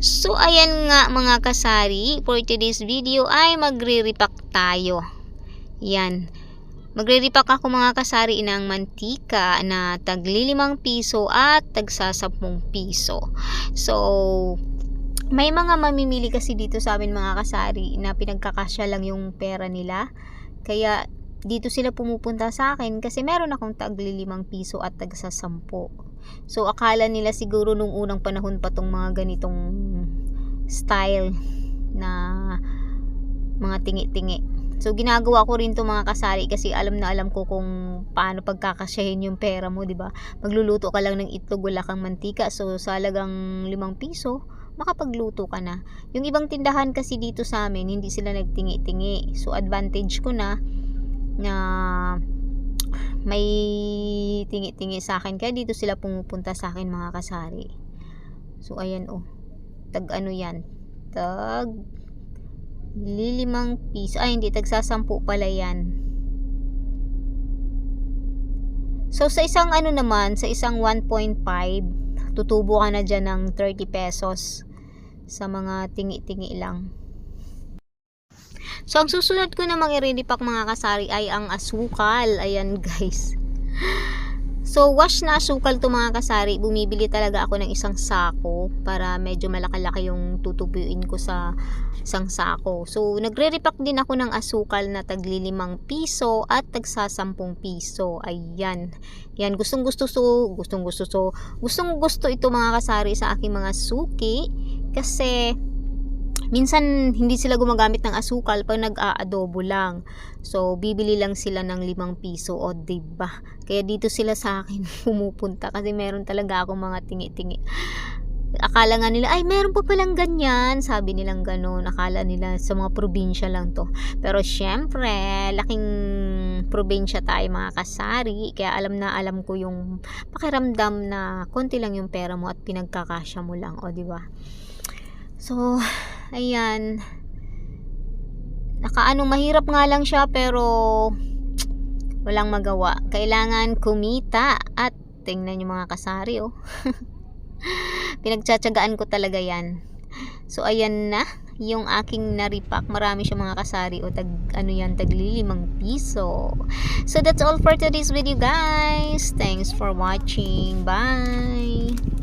So, ayan nga mga kasari. For today's video ay magre-repack tayo. Yan. Magre-repack ako mga kasari ng mantika na tagli limang piso at sampung piso. So, may mga mamimili kasi dito sa amin mga kasari na pinagkakasya lang yung pera nila. Kaya dito sila pumupunta sa akin kasi meron akong tagli limang piso at tagsa sampo. So akala nila siguro nung unang panahon pa tong mga ganitong style na mga tingi-tingi. So ginagawa ko rin to mga kasari kasi alam na alam ko kung paano pagkakasyahin yung pera mo, 'di ba? Magluluto ka lang ng itlog wala kang mantika. So sa halagang limang piso, makapagluto ka na. Yung ibang tindahan kasi dito sa amin, hindi sila nagtingi-tingi. So advantage ko na na may tingi-tingi sa akin. Kaya dito sila pumupunta sa akin mga kasari. So ayan oh. Tag ano yan? Tag lilimang piso. Ay hindi, tag sasampu pala yan. So sa isang ano naman, sa isang 1.5, tutubo ka na dyan ng 30 pesos sa mga tingi-tingi lang. So, ang susunod ko namang i-redipack mga kasari ay ang asukal. Ayan guys. So, wash na asukal to mga kasari. Bumibili talaga ako ng isang sako para medyo malaki-laki yung tutubuin ko sa isang sako. So, nagre-repack din ako ng asukal na tagli limang piso at tagsa sampung piso. Ayan. Yan, gustong gusto so, gustong gusto so, gustong gusto ito mga kasari sa aking mga suki kasi minsan hindi sila gumagamit ng asukal pag nag-aadobo lang. So, bibili lang sila ng limang piso o diba? Kaya dito sila sa akin pumupunta kasi meron talaga akong mga tingi-tingi. Akala nga nila, ay meron pa palang ganyan. Sabi nilang ganun. Akala nila sa mga probinsya lang to. Pero syempre, laking probinsya tayo mga kasari. Kaya alam na alam ko yung pakiramdam na konti lang yung pera mo at pinagkakasya mo lang. O, di ba? So, ayan. Nakaano, mahirap nga lang siya pero walang magawa. Kailangan kumita at tingnan yung mga kasari oh. Pinagtsatsagaan ko talaga yan. So, ayan na yung aking naripak. Marami siya mga kasari o tag, ano yan, taglilimang piso. So, that's all for today's video guys. Thanks for watching. Bye!